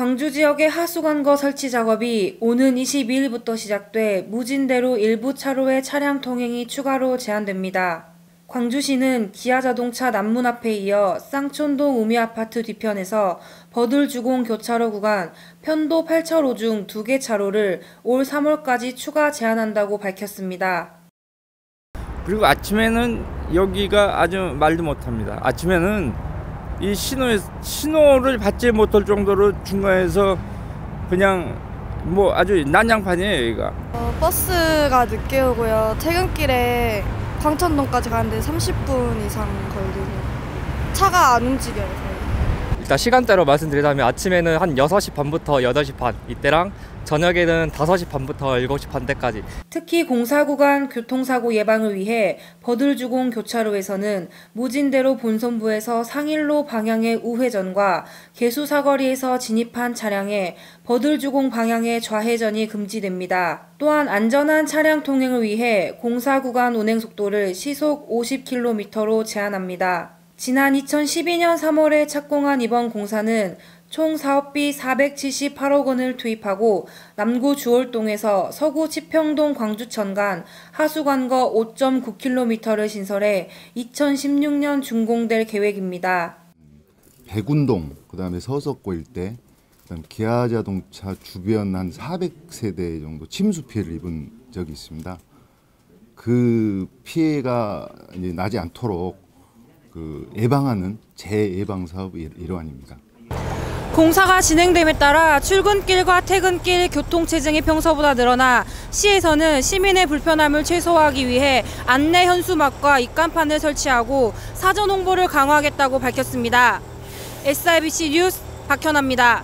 광주 지역의 하수관거 설치 작업이 오는 22일부터 시작돼 무진대로 일부 차로의 차량 통행이 추가로 제한됩니다. 광주시는 기아자동차 남문 앞에 이어 쌍촌동 우미아파트 뒤편에서 버들주공 교차로 구간 편도 8차로 중 2개 차로를 올 3월까지 추가 제한한다고 밝혔습니다. 그리고 아침에는 여기가 아주 말도 못합니다. 아침에는 이 신호 신호를 받지 못할 정도로 중간에서 그냥 뭐 아주 난장판이에요 여기가. 어, 버스가 늦게 오고요. 퇴근길에 광천동까지 가는데 30분 이상 걸리고 차가 안 움직여요. 일단 시간대로 말씀드리자면 아침에는 한 6시 반부터 8시 반 이때랑 저녁에는 5시 반부터 7시 반 때까지 특히 공사 구간 교통사고 예방을 위해 버들주공 교차로에서는 무진대로 본선부에서 상일로 방향의 우회전과 개수사거리에서 진입한 차량의 버들주공 방향의 좌회전이 금지됩니다. 또한 안전한 차량 통행을 위해 공사 구간 운행 속도를 시속 50km로 제한합니다. 지난 2012년 3월에 착공한 이번 공사는 총 사업비 478억 원을 투입하고 남구 주월동에서 서구 치평동 광주천 간 하수관거 5.9km를 신설해 2016년 준공될 계획입니다. 백운동, 그다음에 서석고 일대, 그다음 기아 자동차 주변 한 400세대 정도 침수 피해를 입은 적이 있습니다. 그 피해가 나지 않도록 그 예방하는 재예방 사업의 일환입니다. 공사가 진행됨에 따라 출근길과 퇴근길 교통체증이 평소보다 늘어나 시에서는 시민의 불편함을 최소화하기 위해 안내 현수막과 입간판을 설치하고 사전 홍보를 강화하겠다고 밝혔습니다. SIBC 뉴스 박현아입니다.